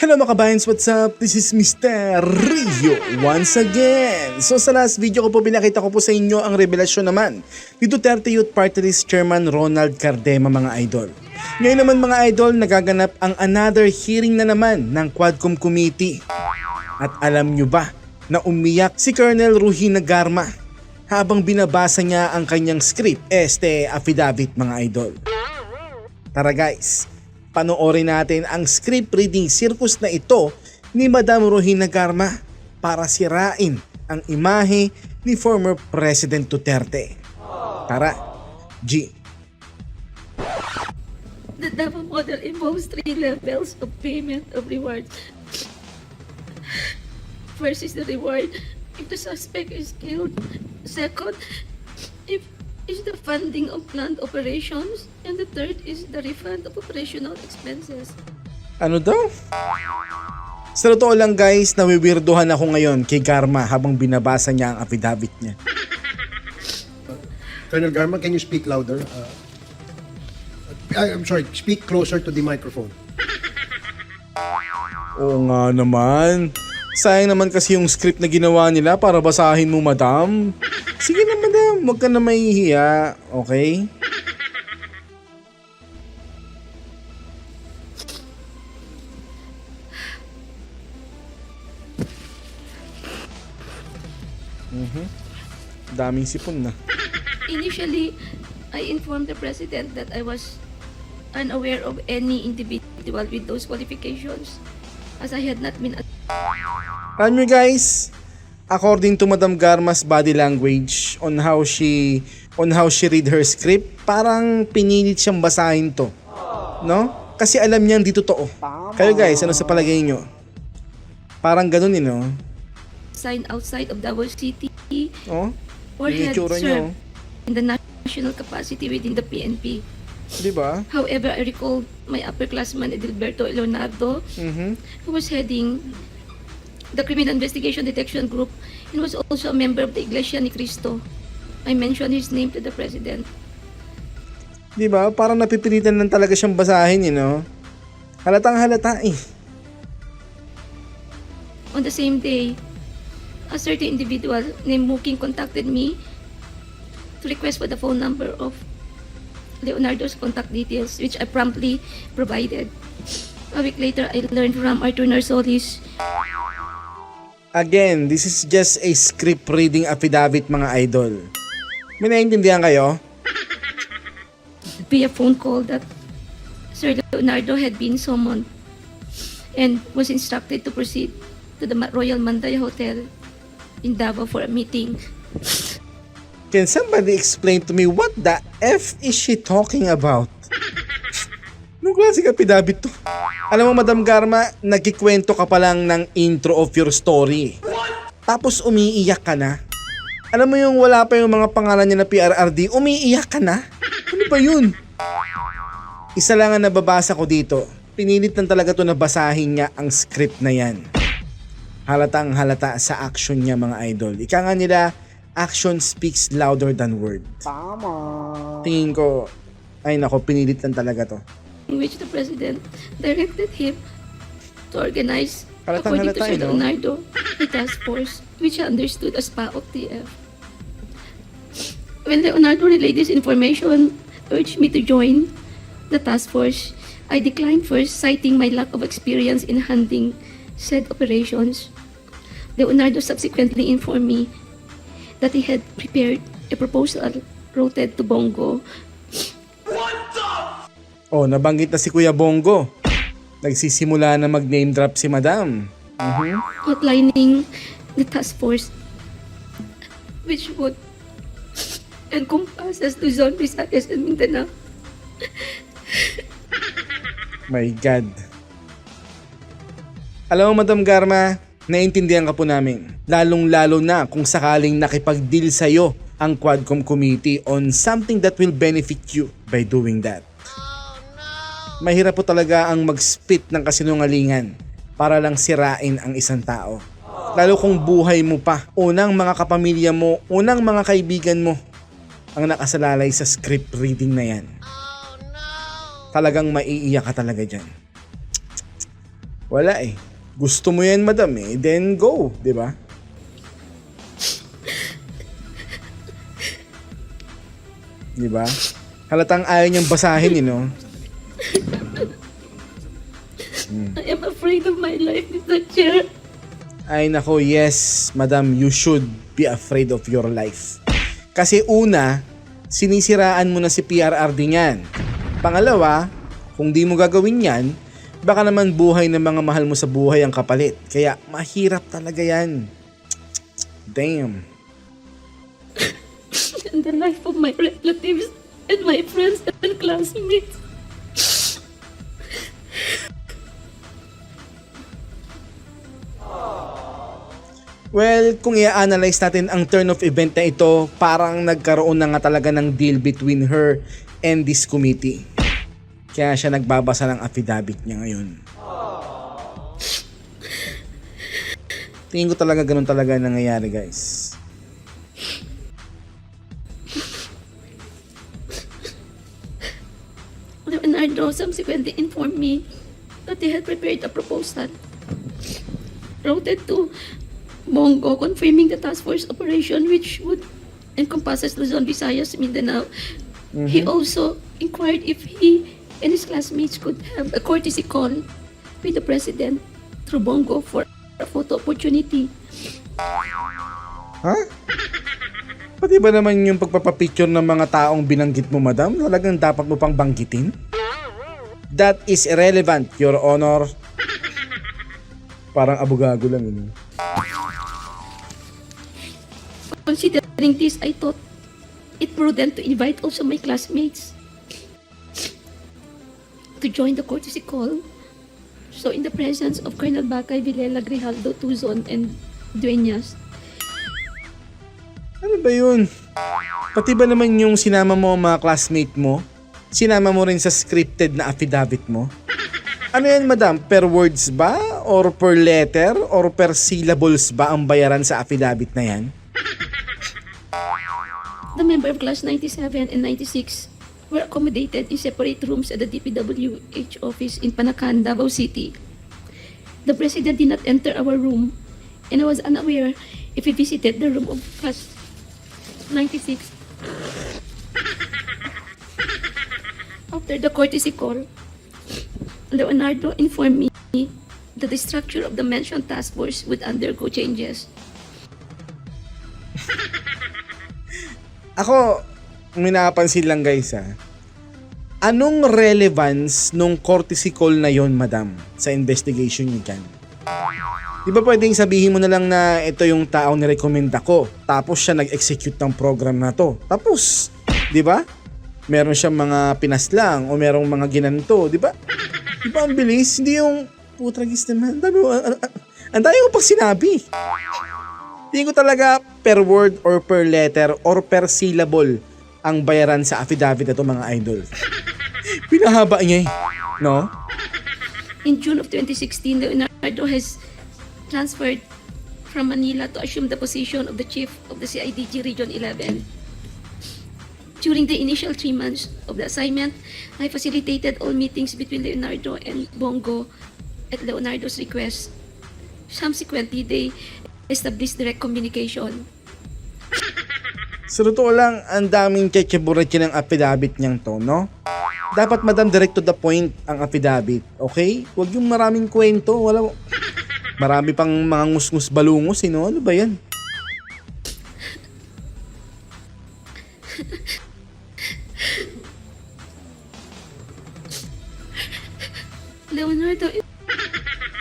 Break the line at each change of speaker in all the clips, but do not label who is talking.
Hello mga kabayans, what's up? This is Mr. Rio once again. So sa last video ko po pinakita ko po sa inyo ang revelasyon naman ni Duterte Youth Party Chairman Ronald Cardema mga idol. Ngayon naman mga idol, nagaganap ang another hearing na naman ng Quadcom Committee. At alam nyo ba na umiyak si Colonel Ruhi Nagarma habang binabasa niya ang kanyang script, este affidavit mga idol. Tara guys, panoorin natin ang script reading circus na ito ni Madam Rohina Garma para sirain ang imahe ni former President Duterte. Tara, G.
The DAPA model involves three levels of payment of rewards. First is the reward if the suspect is killed. Second, if is the funding of planned operations. And the third is the refund of operational expenses.
Ano daw? Sa totoo lang guys, nawiwirduhan ako ngayon kay Garma habang binabasa niya ang affidavit niya.
Colonel Garma, can you speak louder? Uh, I- I'm sorry, speak closer to the microphone.
Oo nga naman. Sayang naman kasi yung script na ginawa nila para basahin mo, madam. Sige na, madam. Huwag ka na mahihiya. Okay? Mhm. Daming sipon na.
Initially, I informed the president that I was unaware of any individual with those qualifications as I had not been
Alam nyo guys, according to Madam Garma's body language on how she on how she read her script, parang pinilit siyang basahin to. No? Kasi alam niyang di totoo. Kayo guys, ano sa palagay nyo? Parang ganun eh, no?
assigned outside of Davao City
Oh?
or
niyo,
served in the national capacity within the PNP.
Di ba?
However, I recall my upperclassman Edilberto Leonardo,
Mhm.
who was heading the Criminal Investigation Detection Group and was also a member of the Iglesia ni Cristo. I mentioned his name to the President.
Di ba? Parang napipilitan lang talaga siyang basahin, you know? Halatang halata eh.
On the same day, a certain individual named Muking contacted me to request for the phone number of Leonardo's contact details, which I promptly provided. A week later, I learned from Arthur Narsolis
Again, this is just a script reading affidavit mga idol. May naiintindihan kayo?
via phone call that Sir Leonardo had been summoned and was instructed to proceed to the Royal Mandaya Hotel in Davao for a meeting.
Can somebody explain to me what the F is she talking about? Anong klaseng affidavit to? Alam mo, Madam Garma, nagkikwento ka pa lang ng intro of your story. Tapos umiiyak ka na. Alam mo yung wala pa yung mga pangalan niya na PRRD, umiiyak ka na? Ano ba yun? Isa lang ang nababasa ko dito. Pinilit lang talaga to na basahin niya ang script na yan. Halatang halata sa action niya mga idol. Ika nga nila, action speaks louder than word. Tama. Tingin ko, ay nako, pinilit lang talaga to.
in which the president directed him to organize,
Halatang
according to
halata,
Sir
eh, no?
Leonardo, a task force which he understood as PAOK TF. When Leonardo relayed this information, urged me to join the task force. I declined first, citing my lack of experience in handling said operations. Leonardo subsequently informed me that he had prepared a proposal routed to Bongo
Oh, nabanggit na si Kuya Bongo. Nagsisimula na mag-name drop si Madam. Mhm.
outlining the task force which would encompass Luzon, Visayas, and Mindanao.
My God. Alam mo, Madam Garma, naiintindihan ka po namin. Lalong-lalo na kung sakaling nakipag-deal sa'yo ang Quadcom Committee on something that will benefit you by doing that. Mahirap po talaga ang mag-spit ng kasinungalingan para lang sirain ang isang tao. Lalo kung buhay mo pa, unang mga kapamilya mo, unang mga kaibigan mo ang nakasalalay sa script reading na yan. Talagang maiiyak ka talaga dyan. Wala eh. Gusto mo yan, madam eh. Then go, di ba? Di ba? Halatang ayaw niyang basahin, eh, no?
I am afraid of my life, Mr. Chair.
Ay nako, yes, madam, you should be afraid of your life. Kasi una, sinisiraan mo na si PRRD niyan. Pangalawa, kung di mo gagawin yan, baka naman buhay ng mga mahal mo sa buhay ang kapalit. Kaya mahirap talaga yan. Damn.
And the life of my relatives and my friends and classmates.
Well, kung i-analyze natin ang turn of event na ito, parang nagkaroon na nga talaga ng deal between her and this committee. Kaya siya nagbabasa ng affidavit niya ngayon. Tingin ko talaga ganun talaga nangyayari guys.
Leonardo subsequently informed me that they had prepared a proposal routed to Bongo confirming the task force operation which would encompasses Luzon, Visayas, Mindanao. He also inquired if he and his classmates could have a courtesy call with the president through Bongo for a photo opportunity.
Ha? Pati ba naman yung pagpapapicture ng mga taong binanggit mo, madam? Talagang dapat mo pang banggitin? That is irrelevant, Your Honor. Parang abugago lang yun.
Considering this, I thought it prudent to invite also my classmates to join the courtesy call. So in the presence of Colonel Bacay, Villela, Grijaldo, Tuzon, and Dueñas,
Ano ba yun? Pati ba naman yung sinama mo ang mga classmate mo? Sinama mo rin sa scripted na affidavit mo? Ano yan, madam? Per words ba? Or per letter? Or per syllables ba ang bayaran sa affidavit na yan?
the member of class 97 and 96 were accommodated in separate rooms at the DPWH office in Panacan, Davao City. The president did not enter our room, and I was unaware if he visited the room of class 96. After the courtesy call, Leonardo informed me that the structure of the mentioned task force would undergo changes.
Ako, may napansin lang guys ha. Anong relevance nung courtesy call na yon madam, sa investigation niyo dyan? Di ba pwedeng sabihin mo na lang na ito yung taong nirecommend ako, tapos siya nag-execute ng program na to. Tapos, di ba? Meron siyang mga pinaslang o merong mga ginanto, di ba? Di ba ang bilis? Hindi yung putragis naman. Ang dami, ang, dami pag sinabi. Tingin ko talaga per word or per letter or per syllable ang bayaran sa affidavit na to mga idol. Pinahaba niya eh. No?
In June of 2016, Leonardo has transferred from Manila to assume the position of the chief of the CIDG Region 11. During the initial three months of the assignment, I facilitated all meetings between Leonardo and Bongo at Leonardo's request. Subsequently, they established direct communication.
Sa totoo lang, ang daming chechebureche ng affidavit niyang to, no? Dapat madam direct to the point ang affidavit, okay? Huwag yung maraming kwento, wala Marami pang mga ngus-ngus balungos, eh, no? Ano ba yan?
Leonardo,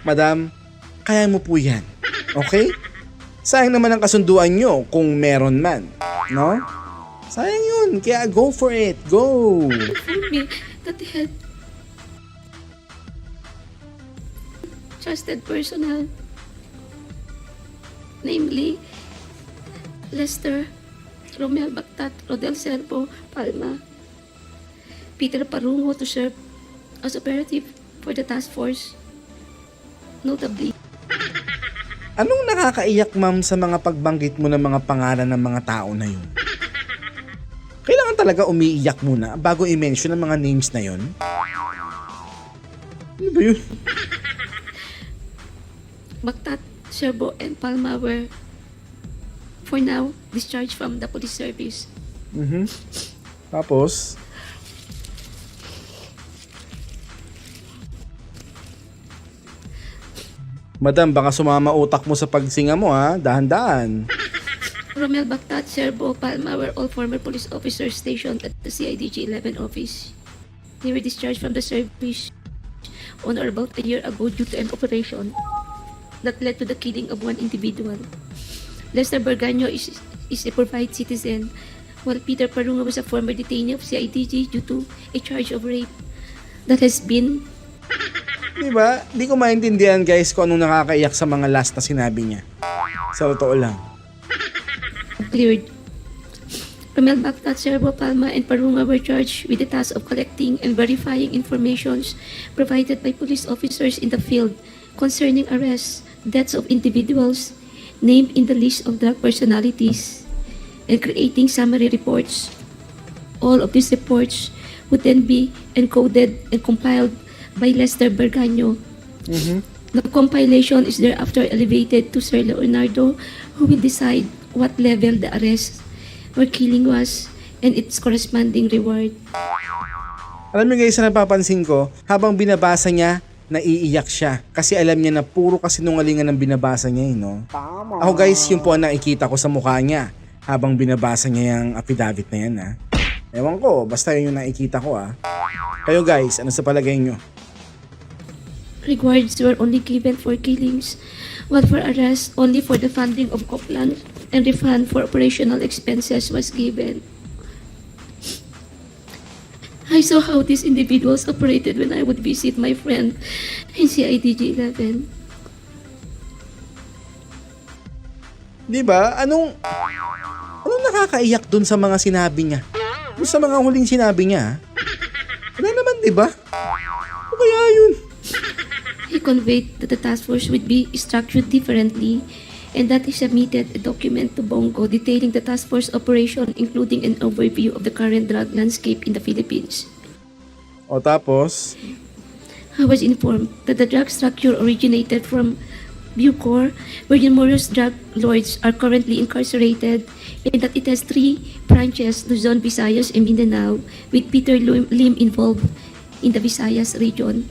Madam, kaya mo po yan. Okay? Sayang naman ang kasunduan nyo kung meron man. No? Sayang yun. Kaya go for it. Go!
me that had trusted personnel, namely Lester, Romel Bactat, Rodel Servo, Palma, Peter Parungo to serve as operative for the task force. Notably,
Anong nakakaiyak ma'am sa mga pagbanggit mo ng mga pangalan ng mga tao na yun? Kailangan talaga umiiyak muna bago i-mention ang mga names na yun? Ano ba yun?
Mactat, Serbo, and Palma were, for now, discharged from the police service.
Mhm. Tapos, Madam, baka sumama utak mo sa pagsinga mo ha. Dahan-dahan.
Romel Bactat, Serbo, Palma were all former police officers stationed at the CIDG 11 office. They were discharged from the service on or about a year ago due to an operation that led to the killing of one individual. Lester Berganyo is, is a provide citizen, while Peter Parunga was a former detainee of CIDG due to a charge of rape that has been
Di ba? Di ko maintindihan guys kung anong nakakaiyak sa mga last na sinabi niya. Sa totoo lang.
cleared. Romel Bactat, Serbo Palma, and Parunga were charged with the task of collecting and verifying informations provided by police officers in the field concerning arrests, deaths of individuals named in the list of drug personalities, and creating summary reports. All of these reports would then be encoded and compiled by Lester Berganyo. The compilation is thereafter elevated to Sir Leonardo, who will decide what level the arrest or killing was and its corresponding reward.
Alam niyo guys, na napapansin ko, habang binabasa niya, naiiyak siya. Kasi alam niya na puro kasinungalingan ang binabasa niya, eh, no? Ako guys, yun po ang nakikita ko sa mukha niya habang binabasa niya yung affidavit na yan, ha? Ewan ko, basta yun yung nakikita ko, ha? Kayo guys, ano sa palagay niyo?
Rewards were only given for killings, while for arrest, only for the funding of Copland and refund for operational expenses was given. I saw how these individuals operated when I would visit my friend in CIDG 11.
Di ba? Anong anong nakakaiyak dun sa mga sinabi niya? Dun sa mga huling sinabi niya? ha? Wala naman, di ba?
Conveyed that the task force would be structured differently and that he submitted a document to Bongo detailing the task force operation including an overview of the current drug landscape in the Philippines.
O tapos,
I was informed that the drug structure originated from Bucor, where numerous drug lords are currently incarcerated, and that it has three branches, Luzon, Visayas, and Mindanao, with Peter Lim Lim involved in the Visayas region.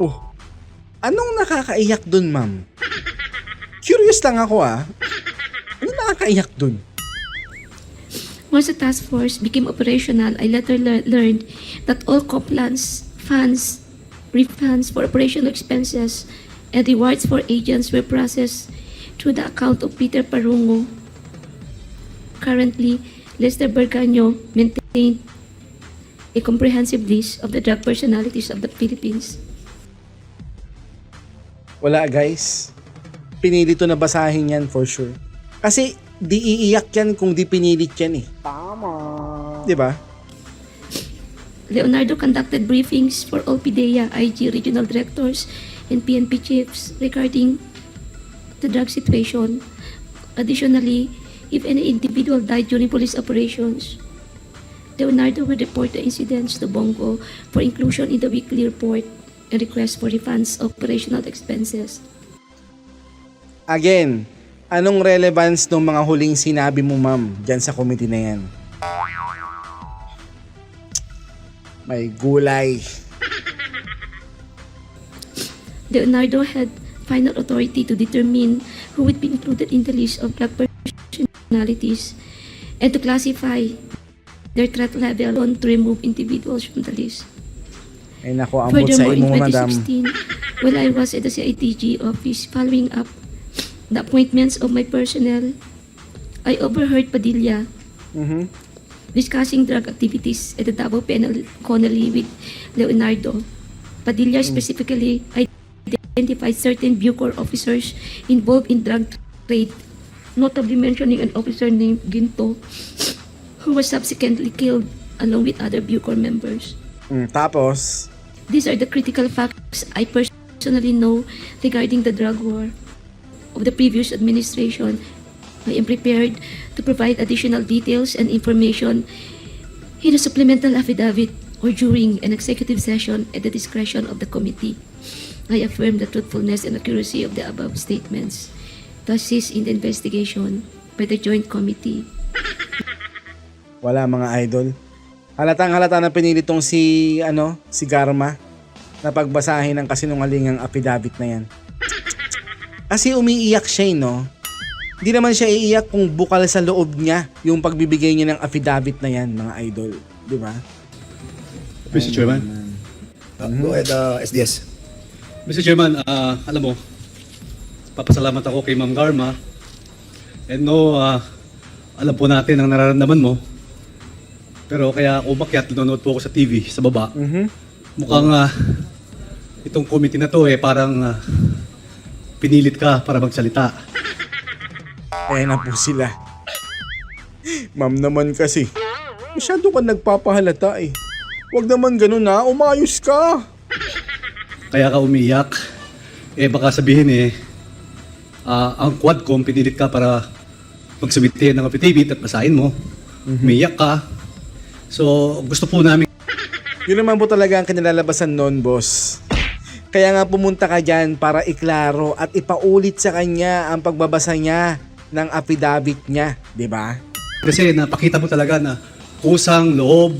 Oh, anong nakakaiyak dun, ma'am? Curious lang ako, ah. Ano nakakaiyak dun?
Once the task force became operational, I later lear- learned that all Coplan's funds, refunds for operational expenses, and rewards for agents were processed through the account of Peter Parungo. Currently, Lester Berganyo maintained a comprehensive list of the drug personalities of the Philippines.
Wala, guys. Pinili to na basahin yan for sure. Kasi, di iiyak yan kung di pinilit yan, eh. Tama. Di ba?
Leonardo conducted briefings for all PIDEA, IG regional directors, and PNP chiefs regarding the drug situation. Additionally, if any individual died during police operations, Leonardo would report the incidents to Bongo for inclusion in the weekly report request for refunds of operational expenses.
Again, anong relevance ng mga huling sinabi mo, ma'am, dyan sa committee na yan? May gulay.
Leonardo had final authority to determine who would be included in the list of drug personalities and to classify their threat level on to remove individuals from the list.
Ay nako, ambot sa imo, madam.
2016, while I was at the CITG office following up the appointments of my personnel, I overheard Padilla
Mhm.
discussing drug activities at the Davao Penal Colony with Leonardo. Padilla specifically identified certain Bucor officers involved in drug trade, notably mentioning an officer named Ginto, who was subsequently killed along with other Bucor members.
Mm, tapos,
These are the critical facts I personally know regarding the drug war of the previous administration. I am prepared to provide additional details and information in a supplemental affidavit or during an executive session at the discretion of the committee. I affirm the truthfulness and accuracy of the above statements. To assist in the investigation by the Joint Committee
Wala mga idol. Halatang halata na pinilit tong si, ano, si Garma na pagbasahin ng kasinungalingang affidavit na yan. Kasi umiiyak siya, eh, no? Hindi naman siya iiyak kung bukal sa loob niya yung pagbibigay niya ng affidavit na yan, mga idol. Di ba?
Mr. Chairman.
Uh, Go ahead, uh, SDS.
Mr. Chairman, ah, alam mo, papasalamat ako kay Ma'am Garma. And no, ah, alam po natin ang nararamdaman mo. Pero kaya ako umakyat, nanonood po ako sa TV, sa baba. Mukhang ah, itong committee na to eh, parang ah, pinilit ka para magsalita.
Ayan na po sila. Ma'am naman kasi, masyado ka nagpapahalata eh. Huwag naman ganun na, umayos ka.
Kaya ka umiyak. Eh baka sabihin eh, ah, ang Quadcom pinilit ka para magsubite ng affidavit at basahin mo. Umiyak ka. So gusto po namin
Yun naman po talaga ang kinalalabasan noon, boss. Kaya nga pumunta ka dyan para iklaro at ipaulit sa kanya ang pagbabasa niya ng affidavit niya, di ba?
kasi napakita mo talaga na kusang loob.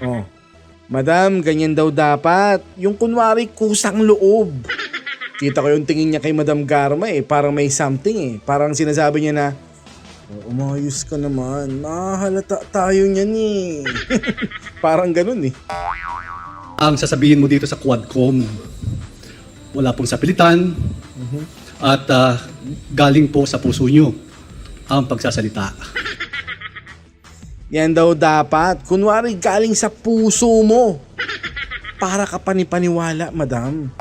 Oh. Madam, ganyan daw dapat. Yung kunwari kusang loob. Kita ko yung tingin niya kay Madam Garma eh. Parang may something eh. Parang sinasabi niya na, "Oh, umayos ka naman. Mahalata tayo niyan eh. Parang ganun eh.
Ang sasabihin mo dito sa Quadcom, wala pong sapilitan at ah, galing po sa puso nyo ang pagsasalita.
Yan daw dapat. Kunwari galing sa puso mo. Para ka panipaniwala, madam.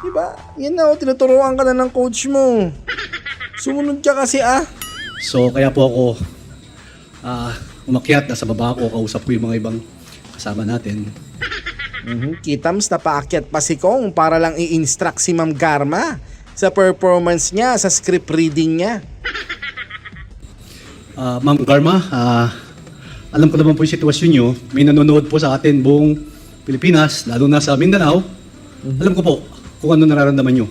Diba? Yan na, oh, tinuturuan ka na ng coach mo. Sumunod ka kasi ah.
So kaya po ako ah, umakyat, nasa baba ako, kausap ko yung mga ibang kasama natin.
Mhm. Kitams na paakyat pa si Kong para lang i-instruct si Ma'am Garma sa performance niya, sa script reading niya.
Ah, Ma'am Garma, ah, alam ko naman po yung sitwasyon nyo. May nanonood po sa atin buong Pilipinas, lalo na sa Mindanao. Alam ko po kung ano nararamdaman nyo.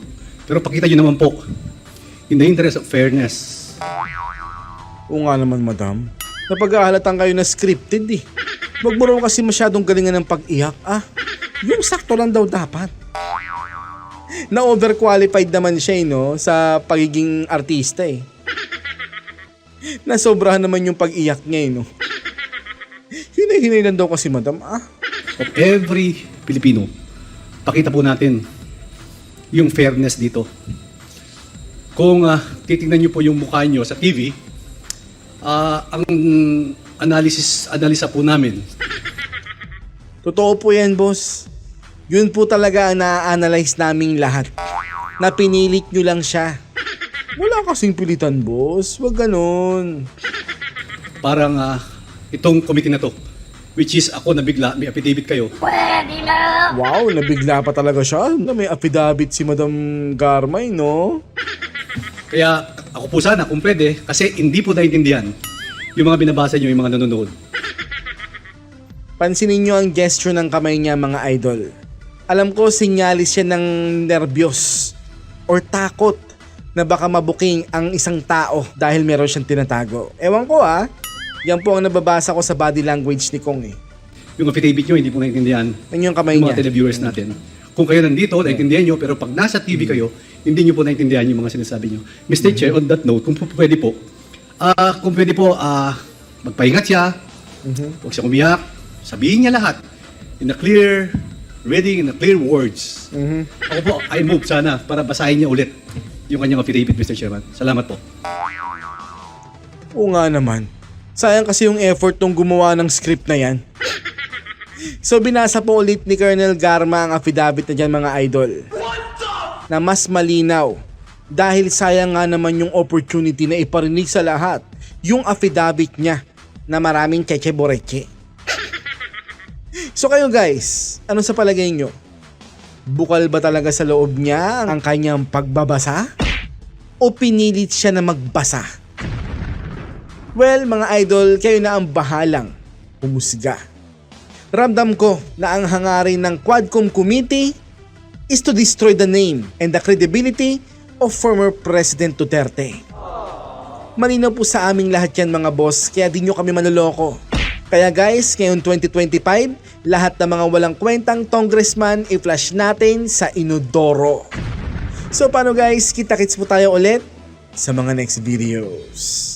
Pero pakita nyo naman po, in the interest of fairness,
Oo nga naman, madam. Napag-aahalatan kayo na scripted eh. Huwag mo kasi masyadong galingan ng pag-iyak ah. Yung sakto lang daw dapat. Na overqualified naman siya eh, no, sa pagiging artista eh. Nasobrahan naman yung pag-iyak niya eh, no. Hinay-hinay lang daw kasi madam ah.
of every Pilipino, pakita po natin yung fairness dito. Kung ah, titingnan nyo po yung mukha nyo sa TV, ah, ang analysis, analisa po namin,
Totoo po yan, boss. Yun po talaga ang na-analyze naming lahat. Na pinilit nyo lang siya. Wala kasing pilitan, boss. Wag ganun.
parang ah, itong committee na to, which is ako na bigla, may affidavit kayo,
Wow, nabigla pa talaga siya na may affidavit si Madam Garmay, no?
Kaya ako po sana kung pwede, kasi hindi po naintindihan yung mga binabasa nyo, yung mga nanonood.
Pansinin nyo ang gesture ng kamay niya, mga idol. Alam ko, sinyalis siya ng nervyos or takot na baka mabuking ang isang tao dahil meron siyang tinatago. Ewan ko ah, yan po ang nababasa ko sa body language ni Kong eh.
Yung affidavit nyo, hindi po naintindihan
Yan yung kamay
yung
niya.
mga televiewers natin. Kung kayo nandito, naintindihan nyo, pero pag nasa TV kayo, hindi nyo po naintindihan yung mga sinasabi nyo. Mr. Chair, on that note, kung po pwede po, ah kung pwede po, ah magpahingat siya, huwag siya umiyak, sabihin niya lahat in a clear reading, in a clear words. Ako po, I move sana para basahin niya ulit yung kanyang affidavit, Mr. Chairman. Salamat po.
Oo nga naman. Sayang kasi yung effort nung gumawa ng script na yan. So binasa po ulit ni Colonel Garma ang affidavit na dyan mga idol. Na mas malinaw. Dahil sayang nga naman yung opportunity na iparinig sa lahat yung affidavit niya na maraming cheche boreche. So kayo guys, ano sa palagay nyo? Bukal ba talaga sa loob niya ang kanyang pagbabasa? O pinilit siya na magbasa? Well, mga idol, kayo na ang bahalang humusga. Ramdam ko na ang hangarin ng Quadcom Committee is to destroy the name and the credibility of former President Duterte. Malinaw po sa aming lahat yan mga boss, kaya di nyo kami manloloko. Kaya guys, ngayon 2025, lahat ng mga walang kwentang congressman i-flash natin sa inodoro. So paano guys, kita-kits po tayo ulit sa mga next videos.